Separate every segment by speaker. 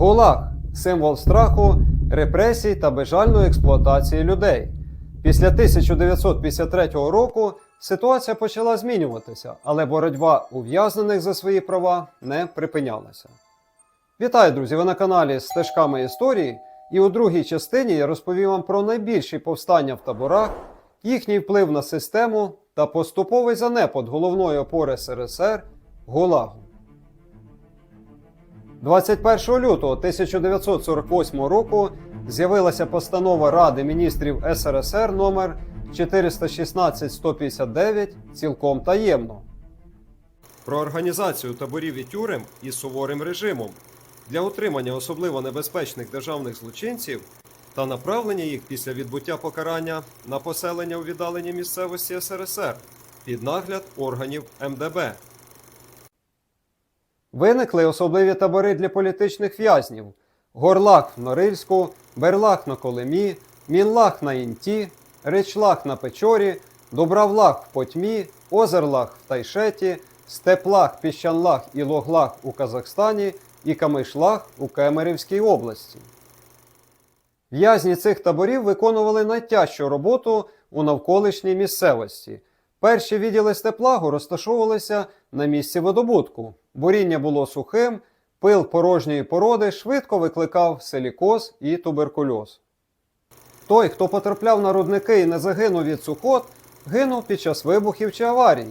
Speaker 1: ГУЛАГ символ страху, репресій та безжальної експлуатації людей. Після 1953 року ситуація почала змінюватися, але боротьба ув'язнених за свої права не припинялася. Вітаю, друзі! Ви на каналі Стежками історії. І у другій частині я розповім вам про найбільші повстання в таборах, їхній вплив на систему та поступовий занепад головної опори СРСР ГУЛАГу. 21 лютого 1948 року з'явилася постанова Ради міністрів СРСР номер 416-159 цілком таємно. Про організацію таборів і тюрем із суворим режимом для утримання особливо небезпечних державних злочинців та направлення їх після відбуття покарання на поселення у віддаленій місцевості СРСР під нагляд органів МДБ. Виникли особливі табори для політичних в'язнів: Горлах в Норильську, Берлах на Колемі, Мінлах на Інті, Речлах на Печорі, Добравлах в Потьмі, Озерлах в Тайшеті, Степлах, Піщанлах і Логлах у Казахстані і Камишлах у Кемерівській області. В'язні цих таборів виконували найтяжчу роботу у навколишній місцевості. Перші відділи степлагу розташовувалися на місці видобутку. Буріння було сухим, пил порожньої породи швидко викликав силікоз і туберкульоз. Той, хто потрапляв на рудники і не загинув від сухот, гинув під час вибухів чи аварій.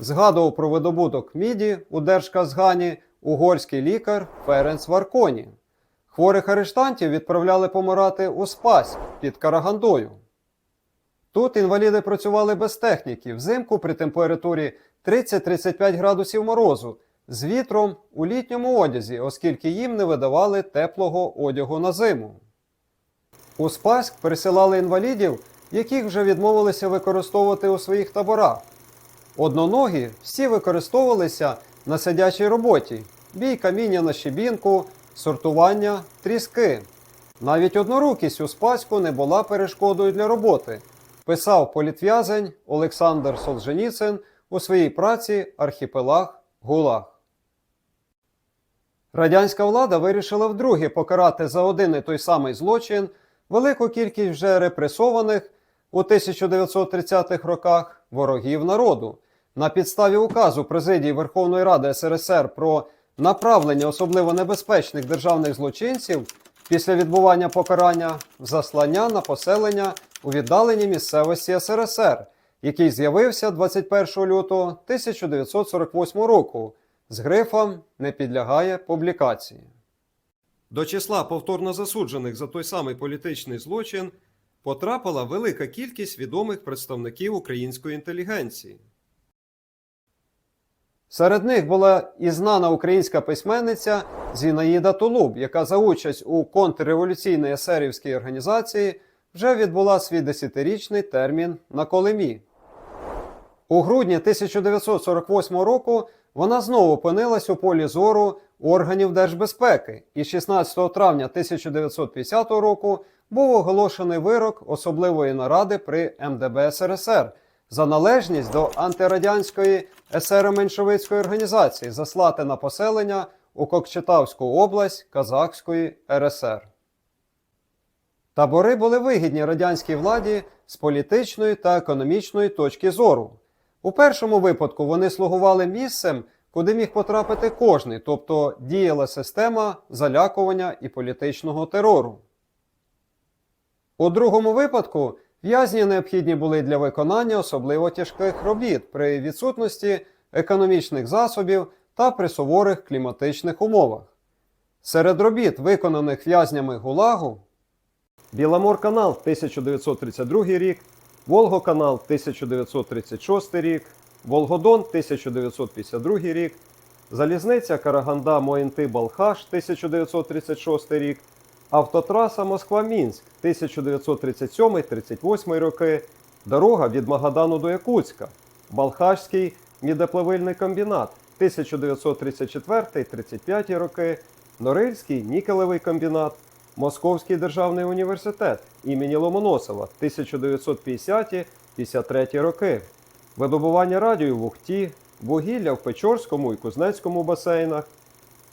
Speaker 1: Згадував про видобуток міді у Держказгані угорський лікар Ференц Варконі. Хворих арештантів відправляли помирати у Спаськ під Карагандою. Тут інваліди працювали без техніки взимку при температурі 30-35 градусів морозу з вітром у літньому одязі, оскільки їм не видавали теплого одягу на зиму. У Спаськ пересилали інвалідів, яких вже відмовилися використовувати у своїх таборах. Одноногі всі використовувалися на сидячій роботі, бій каміння на щебінку, сортування, тріски. Навіть однорукість у Спаську не була перешкодою для роботи, писав політв'язень Олександр Солженіцин у своїй праці Архіпелаг ГУЛАГ. Радянська влада вирішила вдруге покарати за один і той самий злочин велику кількість вже репресованих у 1930-х роках ворогів народу. На підставі указу Президії Верховної Ради СРСР про направлення особливо небезпечних державних злочинців після відбування покарання в заслання на поселення у віддаленій місцевості СРСР, який з'явився 21 лютого 1948 року з грифом не підлягає публікації. До числа повторно засуджених за той самий політичний злочин потрапила велика кількість відомих представників української інтелігенції. Серед них була і знана українська письменниця Зінаїда Тулуб, яка за участь у контрреволюційній есерівській організації вже відбула свій десятирічний термін на Колемі. У грудні 1948 року вона знову опинилась у полі зору органів держбезпеки, і 16 травня 1950 року був оголошений вирок особливої наради при МДБ СРСР за належність до антирадянської есеро-меншовицької організації заслати на поселення у Кокчетавську область Казахської РСР. Табори були вигідні радянській владі з політичної та економічної точки зору. У першому випадку вони слугували місцем, куди міг потрапити кожний, тобто діяла система залякування і політичного терору. У другому випадку в'язні необхідні були для виконання особливо тяжких робіт при відсутності економічних засобів та при суворих кліматичних умовах. Серед робіт, виконаних в'язнями ГУЛАГу, Біламор-канал 1932 рік, Волгоканал 1936 рік, Волгодон 1952 рік, Залізниця Караганда Моїнти Балхаш 1936 рік, Автотраса Москва-Мінськ 1937-38 роки, дорога від Магадану до Якутська, Балхашський мідоплавильний комбінат 1934-35 роки, Норильський нікелевий комбінат, Московський державний університет імені Ломоносова 1950-53 роки, видобування радію в Ухті, вугілля в Печорському і Кузнецькому басейнах,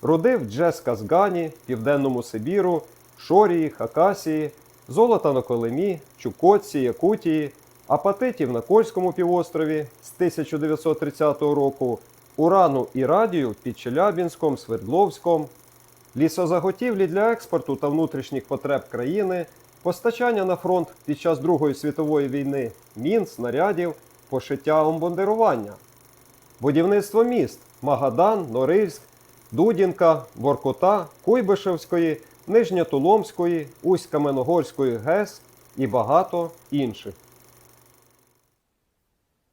Speaker 2: Родив Джес Казгані, Південному Сибіру, Шорії, Хакасії, золота на Колемі, Чукотці, Якутії, апатитів на Кольському півострові з 1930 року, урану і радію під Челябінськом, Свердловськом, лісозаготівлі для експорту та внутрішніх потреб країни, постачання на фронт під час Другої світової війни, мін, снарядів, пошиття обмундирування, будівництво міст Магадан, Норильськ, Дудінка, Воркута, Куйбишевської, Нижньотуломської, Усть-Каменогорської ГЕС і багато інших.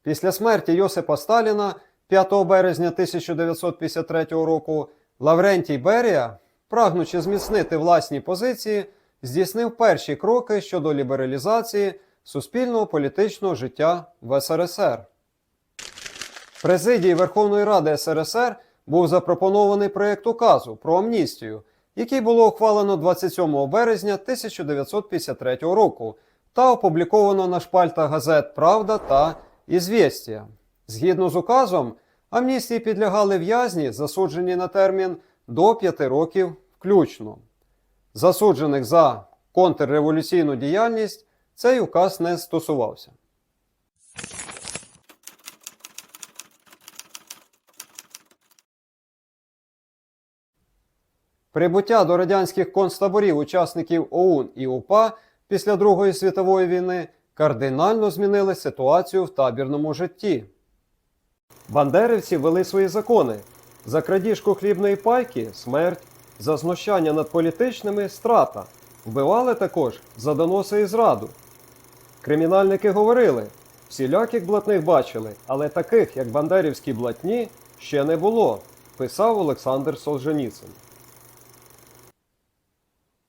Speaker 1: Після смерті Йосипа Сталіна 5 березня 1953 року Лаврентій Берія, прагнучи зміцнити власні позиції, здійснив перші кроки щодо лібералізації суспільного політичного життя в СРСР. Президії Верховної Ради СРСР був запропонований проєкт указу про амністію, який було ухвалено 27 березня 1953 року та опубліковано на шпальтах газет Правда та Ізвєстія. Згідно з указом, амністії підлягали в'язні, засуджені на термін до 5 років включно. Засуджених за контрреволюційну діяльність цей указ не стосувався. Прибуття до радянських концтаборів учасників ОУН і УПА після Другої світової війни кардинально змінили ситуацію в табірному житті.
Speaker 2: Бандерівці ввели свої закони. За крадіжку хлібної пайки смерть, за знущання над політичними страта. Вбивали також за доноси і зраду. Кримінальники говорили, всіляких блатних бачили, але таких, як бандерівські блатні, ще не було, писав Олександр Солженіцин.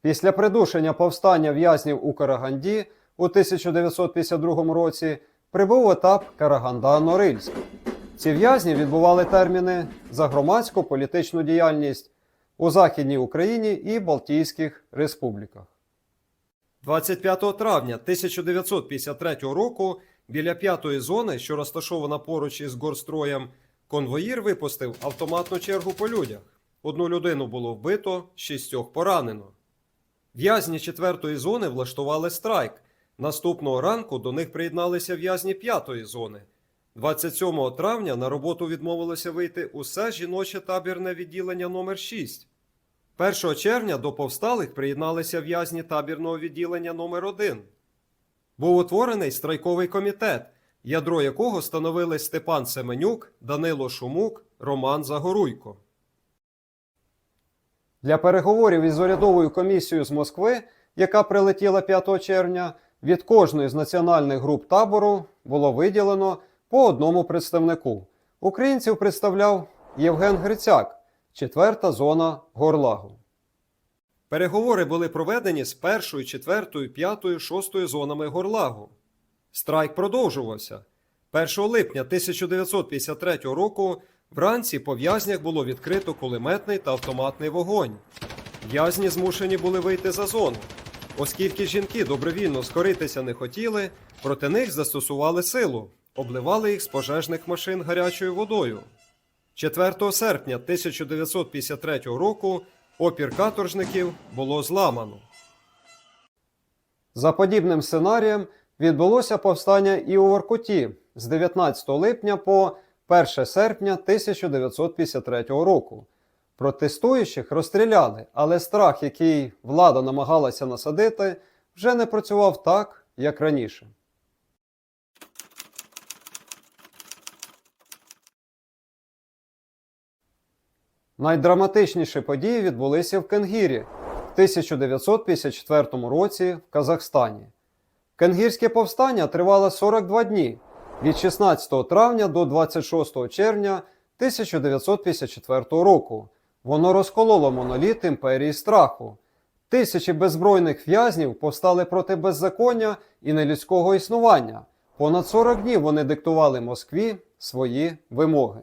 Speaker 1: Після придушення повстання в'язнів у Караганді у 1952 році прибув етап Караганда-Норильськ. Ці в'язні відбували терміни за громадську політичну діяльність у Західній Україні і Балтійських республіках.
Speaker 2: 25 травня 1953 року біля п'ятої зони, що розташована поруч із горстроєм, конвоїр випустив автоматну чергу по людях. Одну людину було вбито, шістьох поранено. В'язні четвертої зони влаштували страйк. Наступного ранку до них приєдналися в'язні п'ятої зони. 27 травня на роботу відмовилося вийти усе жіноче табірне відділення номер 6 1 червня до повсталих приєдналися в'язні табірного відділення номер 1 Був утворений страйковий комітет, ядро якого становили Степан Семенюк, Данило Шумук, Роман Загоруйко.
Speaker 1: Для переговорів із урядовою комісією з Москви, яка прилетіла 5 червня, від кожної з національних груп табору було виділено по одному представнику. Українців представляв Євген Грицяк, четверта зона Горлагу.
Speaker 2: Переговори були проведені з першою, четвертою, п'ятою, шостою зонами Горлагу. Страйк продовжувався. 1 липня 1953 року вранці по в'язнях було відкрито кулеметний та автоматний вогонь. В'язні змушені були вийти за зону. Оскільки жінки добровільно скоритися не хотіли, проти них застосували силу, обливали їх з пожежних машин гарячою водою. 4 серпня 1953 року опір каторжників було зламано.
Speaker 1: За подібним сценарієм відбулося повстання і у Воркуті з 19 липня по 1 серпня 1953 року. Протестуючих розстріляли, але страх, який влада намагалася насадити, вже не працював так, як раніше. Найдраматичніші події відбулися в Кенгірі в 1954 році в Казахстані. Кенгірське повстання тривало 42 дні від 16 травня до 26 червня 1954 року. Воно розкололо моноліт імперії страху. Тисячі беззбройних в'язнів повстали проти беззаконня і нелюдського існування. Понад 40 днів вони диктували Москві свої вимоги.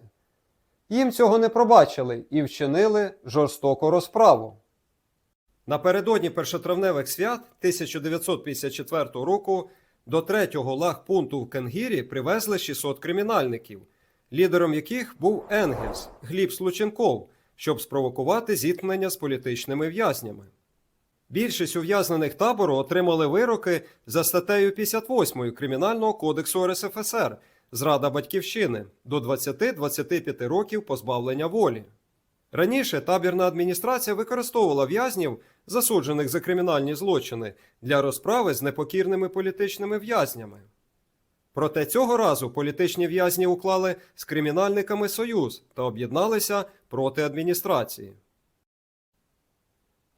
Speaker 1: Їм цього не пробачили і вчинили жорстоку розправу.
Speaker 2: Напередодні першотравневих свят 1954 року до третього лагпункту в Кенгірі привезли 600 кримінальників, лідером яких був Енгельс Гліб Слученков, щоб спровокувати зіткнення з політичними в'язнями. Більшість ув'язнених табору отримали вироки за статтею 58 Кримінального кодексу РСФСР зрада батьківщини до 20-25 років позбавлення волі. Раніше табірна адміністрація використовувала в'язнів, засуджених за кримінальні злочини, для розправи з непокірними політичними в'язнями. Проте цього разу політичні в'язні уклали з кримінальниками союз та об'єдналися проти адміністрації.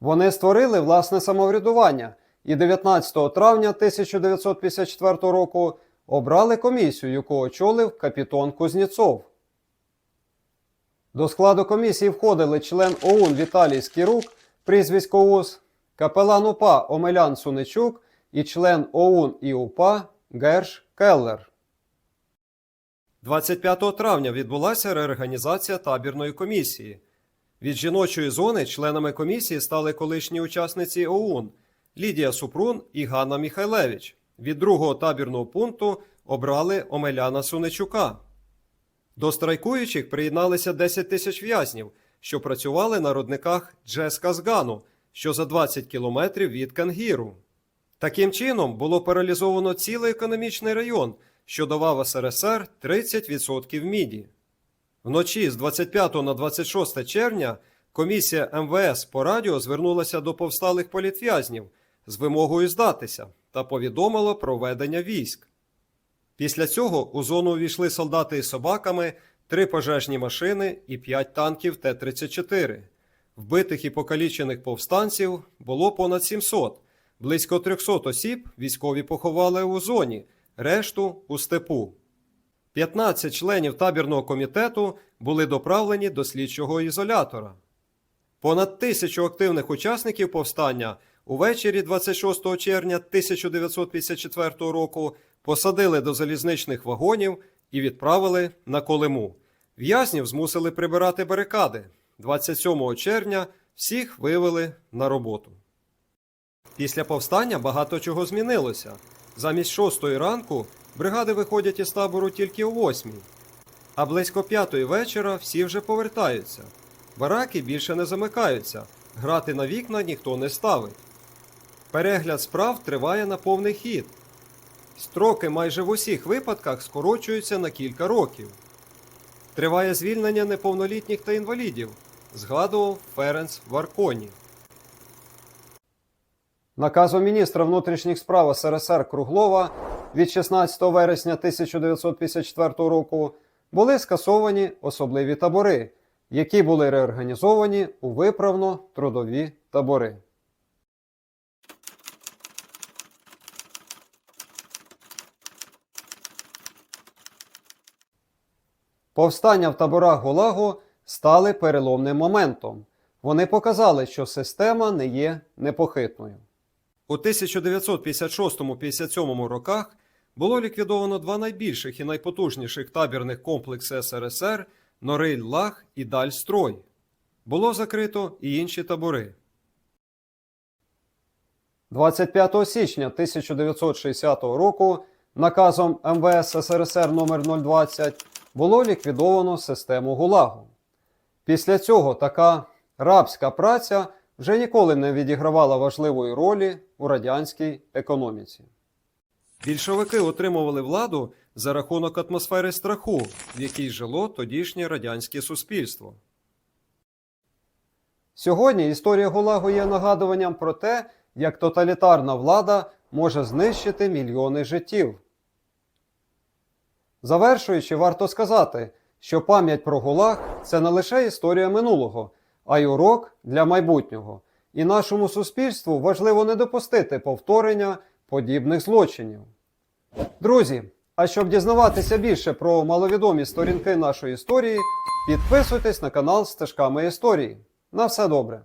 Speaker 1: Вони створили власне самоврядування і 19 травня 1954 року обрали комісію, яку очолив капітон Кузнєцов. До складу комісії входили член ОУН Віталій Скірук, прізвисько УС, капелан УПА Омелян Суничук і член ОУН і УПА Герш Келлер.
Speaker 2: 25 травня відбулася реорганізація табірної комісії. Від жіночої зони членами комісії стали колишні учасниці ОУН Лідія Супрун і Ганна Міхайлевич. Від другого табірного пункту обрали Омеляна Суничука. До страйкуючих приєдналися 10 тисяч в'язнів, що працювали на родниках Джесказгану, що за 20 кілометрів від Кангіру. Таким чином було паралізовано цілий економічний район, що давав СРСР 30% міді. Вночі з 25 на 26 червня комісія МВС по радіо звернулася до повсталих політв'язнів з вимогою здатися та повідомила про ведення військ. Після цього у зону увійшли солдати із собаками, три пожежні машини і п'ять танків Т-34. Вбитих і покалічених повстанців було понад 700. Близько 300 осіб військові поховали у зоні, решту у степу. 15 членів табірного комітету були доправлені до слідчого ізолятора. Понад тисячу активних учасників повстання увечері 26 червня 1954 року посадили до залізничних вагонів і відправили на Колиму. В'язнів змусили прибирати барикади. 27 червня всіх вивели на роботу. Після повстання багато чого змінилося. Замість 6 ранку бригади виходять із табору тільки о 8. А близько 5 вечора всі вже повертаються. Бараки більше не замикаються, грати на вікна ніхто не ставить. Перегляд справ триває на повний хід. Строки майже в усіх випадках скорочуються на кілька років. Триває звільнення неповнолітніх та інвалідів, згадував Ференц Варконі.
Speaker 1: Наказом міністра внутрішніх справ СРСР Круглова від 16 вересня 1954 року були скасовані особливі табори, які були реорганізовані у виправно-трудові табори. Повстання в таборах Гулагу стали переломним моментом. Вони показали, що система не є непохитною.
Speaker 2: У 1956-57 роках було ліквідовано два найбільших і найпотужніших табірних комплекси СРСР Нориль-Лаг і Дальстрой. Було закрито і інші табори.
Speaker 1: 25 січня 1960 року наказом МВС СРСР номер 020 було ліквідовано систему ГУЛАГу. Після цього така рабська праця вже ніколи не відігравала важливої ролі у радянській економіці.
Speaker 2: Більшовики отримували владу за рахунок атмосфери страху, в якій жило тодішнє радянське суспільство.
Speaker 1: Сьогодні історія ГУЛАГу є нагадуванням про те, як тоталітарна влада може знищити мільйони життів. Завершуючи, варто сказати, що пам'ять про ГУЛАГ це не лише історія минулого, а й урок для майбутнього. І нашому суспільству важливо не допустити повторення подібних злочинів. Друзі, а щоб дізнаватися більше про маловідомі сторінки нашої історії, підписуйтесь на канал Стежками історії. На все добре!